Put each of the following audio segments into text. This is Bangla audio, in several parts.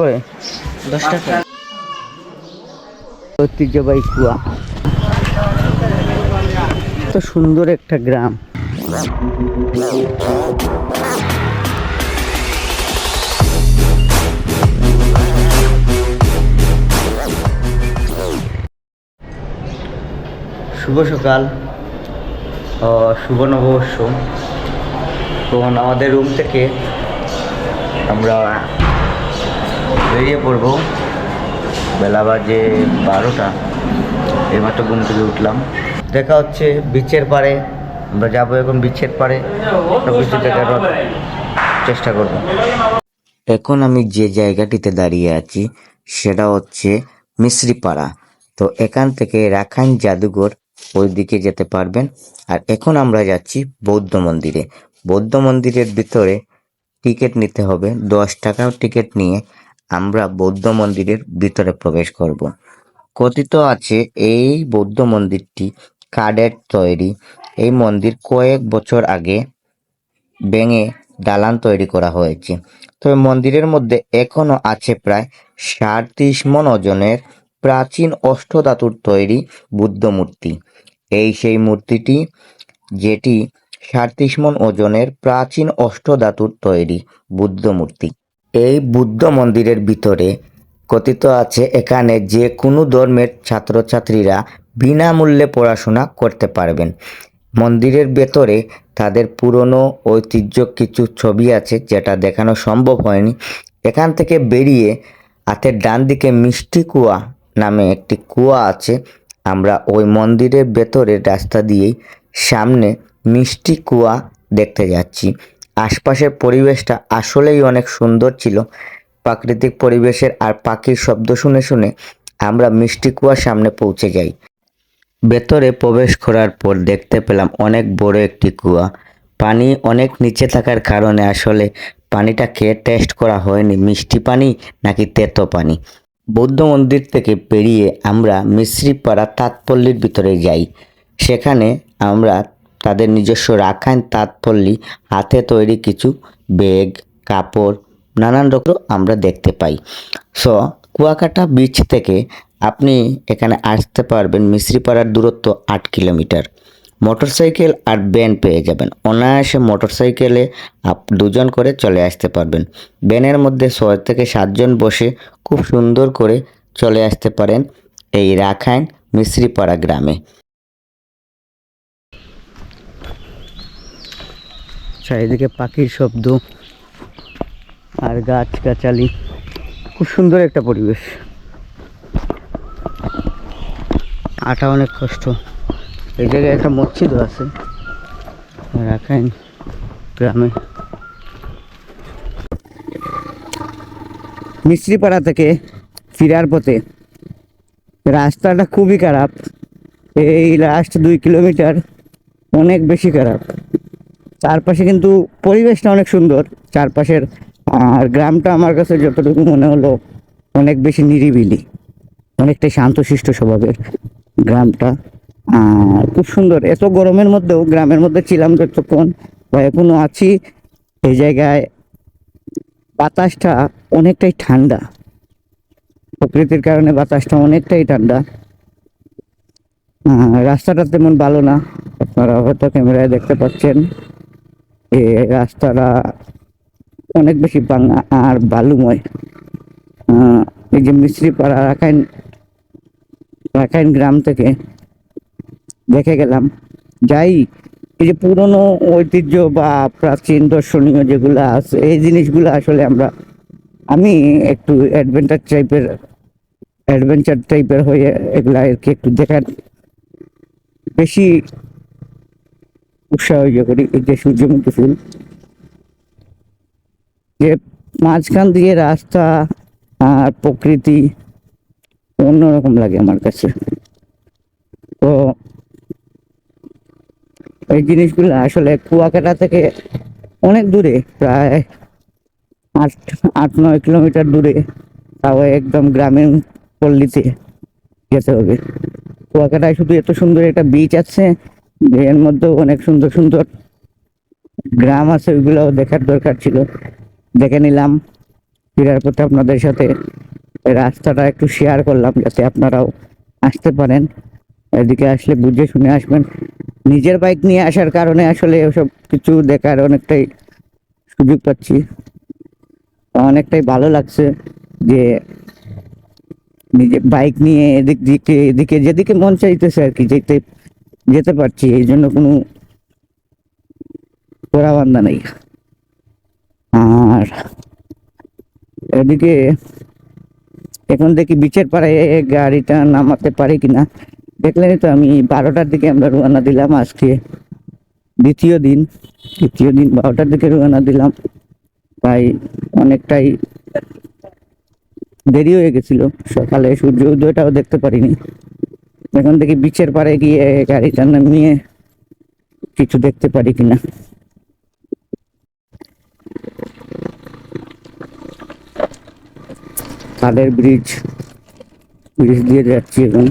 করে? দশ টাকা। ঐতিহ্যবাহী কুয়া। তো সুন্দর একটা গ্রাম। শুভ সকাল। শুভ নববর্ষ। তখন আমাদের রুম থেকে আমরা বেরিয়ে পড়ব। বেলা বাজে বারোটা। এইমাত্র ঘুম থেকে উঠলাম। দেখা হচ্ছে বিচের পাড়ে। আমরা যাব এখন বিচের দেখার চেষ্টা করব। এখন আমি যে জায়গাটিতে দাঁড়িয়ে আছি, সেটা হচ্ছে মিশ্রিপাড়া। তো এখান থেকে রাখাইন জাদুঘর ওই দিকে যেতে পারবেন। আর এখন আমরা যাচ্ছি বৌদ্ধ মন্দিরে। বৌদ্ধ মন্দিরের ভিতরে টিকিট নিতে হবে। দশ টাকা টিকিট নিয়ে আমরা বৌদ্ধ মন্দিরের ভিতরে প্রবেশ করব। কথিত আছে, এই বৌদ্ধ মন্দিরটি কাঠের তৈরি। এই মন্দির কয়েক বছর আগে ভেঙে দালান তৈরি করা হয়েছে। তবে মন্দিরের মধ্যে এখনও আছে প্রায় সাড়ত্রিশ মন ওজনের প্রাচীন অষ্টধাতুর তৈরি বুদ্ধ মূর্তি। এই সেই মূর্তিটি, যেটি সাড়ত্রিশ মন ওজনের প্রাচীন অষ্টধাতুর তৈরি বুদ্ধ মূর্তি। এই বুদ্ধ মন্দিরের ভিতরে কথিত আছে, এখানে যে কোনো ধর্মের ছাত্রছাত্রীরা বিনামূল্যে পড়াশোনা করতে পারবেন। মন্দিরের ভেতরে তাদের পুরনো ঐতিহ্য কিছু ছবি আছে যেটা দেখানো সম্ভব হয়নি। এখান থেকে বেরিয়ে হাতের ডান দিকে মিষ্টি কুয়া নামে একটি কুয়া আছে। আমরা ওই মন্দিরের ভেতরের রাস্তা দিয়েই সামনে মিষ্টি কুয়া দেখতে যাচ্ছি। আশপাশের পরিবেশটা আসলেই অনেক সুন্দর ছিল। প্রাকৃতিক পরিবেশের আর পাখির শব্দ শুনে শুনে আমরা মিষ্টি কুয়ার সামনে পৌঁছে যাই। ভেতরে প্রবেশ করার পর দেখতে পেলাম অনেক বড় একটি কুয়া। পানি অনেক নিচে থাকার কারণে আসলে পানিটা খেয়ে টেস্ট করা হয়নি। মিষ্টি পানি নাকি তেতো পানি? বৌদ্ধ মন্দির থেকে পেরিয়ে আমরা মিশ্রিপাড়া তাঁতপল্লীর ভিতরে যাই। সেখানে আমরা তাদের নিজস্ব রাখাইন তাঁতপল্লী হাতে তৈরি কিছু ব্যাগ, কাপড়, নানান রকম আমরা দেখতে পাই। সো, কুয়াকাটা বিচ থেকে আপনি এখানে আসতে পারবেন মিশ্রিপাড়ার দূরত্ব আট কিলোমিটার। মোটরসাইকেল আর ভ্যান পেয়ে যাবেন। অনায়াসে মোটরসাইকেলে আপ, দুজন করে চলে আসতে পারবেন। ব্যানের মধ্যে ছয় থেকে সাতজন বসে খুব সুন্দর করে চলে আসতে পারেন এই রাখাইন মিশ্রিপাড়া গ্রামে। চারিদিকে পাখির শব্দ আর গাছ গাছালি খুব সুন্দর একটা পরিবেশ। আটা অনেক কষ্ট। এই জায়গায় একটা মসজিদও আছে। রাখাইন গ্রামে। মিস্ত্রিপাড়া থেকে ফিরার পথে রাস্তাটা খুবই খারাপ। এই লাস্ট দুই কিলোমিটার, অনেক বেশি খারাপ। চারপাশে কিন্তু পরিবেশটা অনেক সুন্দর। চারপাশের, আর গ্রামটা আমার কাছে যতটুকু মনে হলো, অনেক বেশি নিরিবিলি। অনেকটাই শান্তশিষ্ট স্বভাবের গ্রামটা। আর খুব সুন্দর। এত গরমের মধ্যেও, গ্রামের মধ্যে ছিলাম যতক্ষণ বা এখনও আছি। এই জায়গায় বাতাসটা অনেকটাই ঠান্ডা। প্রকৃতির কারণে বাতাসটা অনেকটাই ঠান্ডা। রাস্তাটা তেমন ভালো না। আপনারা হয়তো ক্যামেরায় দেখতে পাচ্ছেন। রাস্তাটা অনেক বেশি বাংলা আর বালুময়। এই যে মিস্ত্রিপাড়া রাখাইন রাখাইন গ্রাম থেকে দেখে গেলাম। যাই, এই যে পুরনো ঐতিহ্য বা প্রাচীন দর্শনীয় যেগুলো আছে, এই জিনিসগুলো আসলে আমরা, আমি একটু অ্যাডভেঞ্চার টাইপের অ্যাডভেঞ্চার টাইপের হয়ে এগুলা আর কি একটু দেখার বেশি উৎসাহ ইয়ে করি, এই যে সূর্যমুখী ফুল। যে মাঝখান দিয়ে রাস্তা আর প্রকৃতি অন্যরকম লাগে আমার কাছে। তো এই জিনিসগুলো আসলে কুয়াকাটা থেকে অনেক দূরে, প্রায় আট আট, নয় কিলোমিটার দূরে। তাও একদম গ্রামীণ পল্লীতে যেতে হবে। কুয়াকাটায় শুধু এত সুন্দর একটা বিচ আছে এর মধ্যেও অনেক সুন্দর সুন্দর গ্রাম আছে, ওইগুলোও দেখার দরকার ছিল। দেখে নিলাম ফেরার পথে আপনাদের সাথে রাস্তাটা একটু শেয়ার করলাম, যাতে আপনারাও আসতে পারেন। এদিকে আসলে বুঝে শুনে আসবেন। নিজের বাইক নিয়ে আসার কারণে আসলে ওসব কিছু দেখার অনেকটাই সুযোগ পাচ্ছি। অনেকটাই ভালো লাগছে যে নিজে বাইক নিয়ে এদিক দিকে, এদিকে যেদিকে মন চাইতেছে আর কি, যেতে যেতে পারছি, এই জন্য কোনো বান্ধা নেই। আর এদিকে এখন দেখি বিচের পাড়ায় গাড়িটা নামাতে পারি কিনা। দেখলেনই তো আমি বারোটার দিকে আমরা রওনা দিলাম, আজকে দ্বিতীয় দিন। দ্বিতীয় দিন বারোটার দিকে রওনা দিলাম। তাই অনেকটাই দেরি হয়ে গেছিল। সকালে সূর্য উদয়টাও দেখতে পারিনি। এখন থেকে বিচের পাড়ে গিয়ে গাড়িটা নামিয়ে কিছু দেখতে পারি কিনা। খালের ব্রিজ ব্রিজ দিয়ে যাচ্ছি এখন।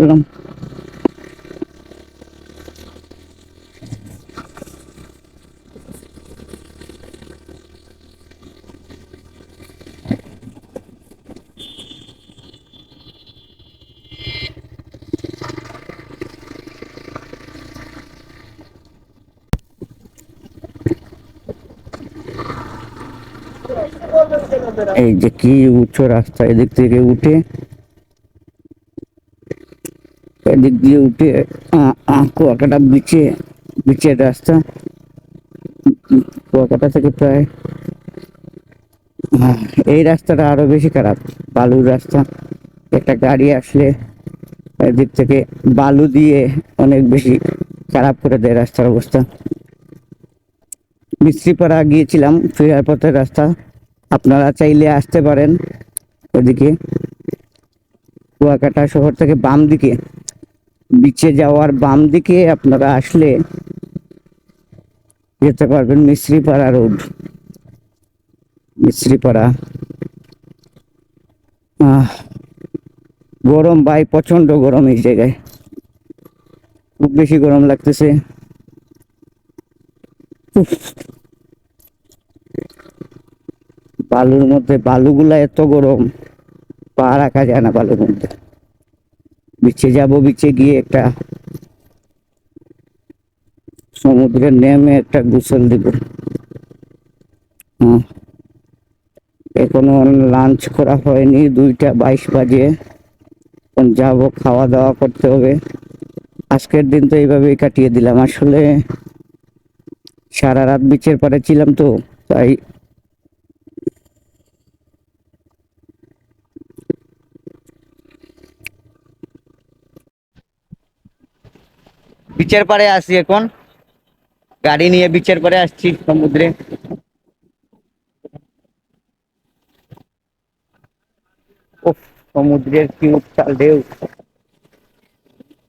বললাম এই যে কি উঁচু রাস্তা এদিক থেকে উঠে এদিক দিয়ে উঠে কুয়াকাটা বিচে বিচের রাস্তা। কুয়াকাটা থেকে প্রায় আহ, এই রাস্তাটা আরও বেশি খারাপ বালুর রাস্তা। একটা গাড়ি আসলে এদিক থেকে বালু দিয়ে অনেক বেশি খারাপ করে দেয় রাস্তার অবস্থা। মিস্ত্রিপাড়া গিয়েছিলাম ফেরার পথের রাস্তা। আপনারা চাইলে আসতে পারেন ওদিকে। কুয়াকাটা শহর থেকে বাম দিকে বিচে যাওয়ার বাম দিকে আপনারা আসলে যেতে পারবেন মিস্ত্রিপাড়া রোড। মিস্ত্রিপাড়া আহ, গরম ভাই প্রচণ্ড গরম এই জায়গায়। খুব বেশি গরম লাগতেছে। বালুর মধ্যে বালুগুলা এত গরম পা রাখা যায় না বালুর মধ্যে। বিচে যাব, বিচে গিয়ে একটা সমুদ্রে নেমে একটা গোসল দিব। এখনও লাঞ্চ করা হয়নি, দুইটা বাইশ বাজে। এখন যাব খাওয়া দাওয়া করতে হবে। আজকের দিন তো এইভাবেই কাটিয়ে দিলাম। আসলে সারা রাত বিচের পাড়ে ছিলাম তো, তাই বিচের পাড়ে আসি এখন। গাড়ি নিয়ে বিচের পাড়ে আসছি সমুদ্রে। উফ, সমুদ্রের কি উত্তাল ঢেউ।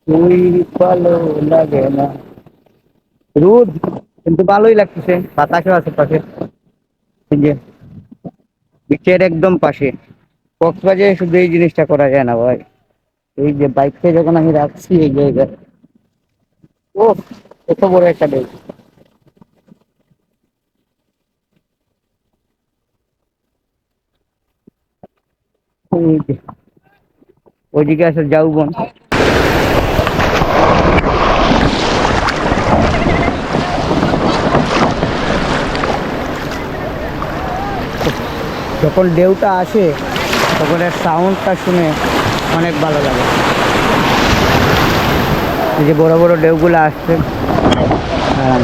তুই ভালো লাগে না। রোদ কিন্তু ভালোই লাগতেছে। বাতাসও আছে পাশে। যে বিচের একদম পাশে। কক্সবাজারে শুধু এই জিনিসটা করা যায় না ভাই। এই যে বাইকটা যখন আমি রাখছি এই জায়গায় ও কত বড় একটা যে, ওইদিকে আছে যাউবন যখন ঢেউটা আসে তখন এর সাউন্ডটা শুনে অনেক ভালো লাগে। যে বড় বড় ঢেউগুলো আসছে। হ্যাঁ।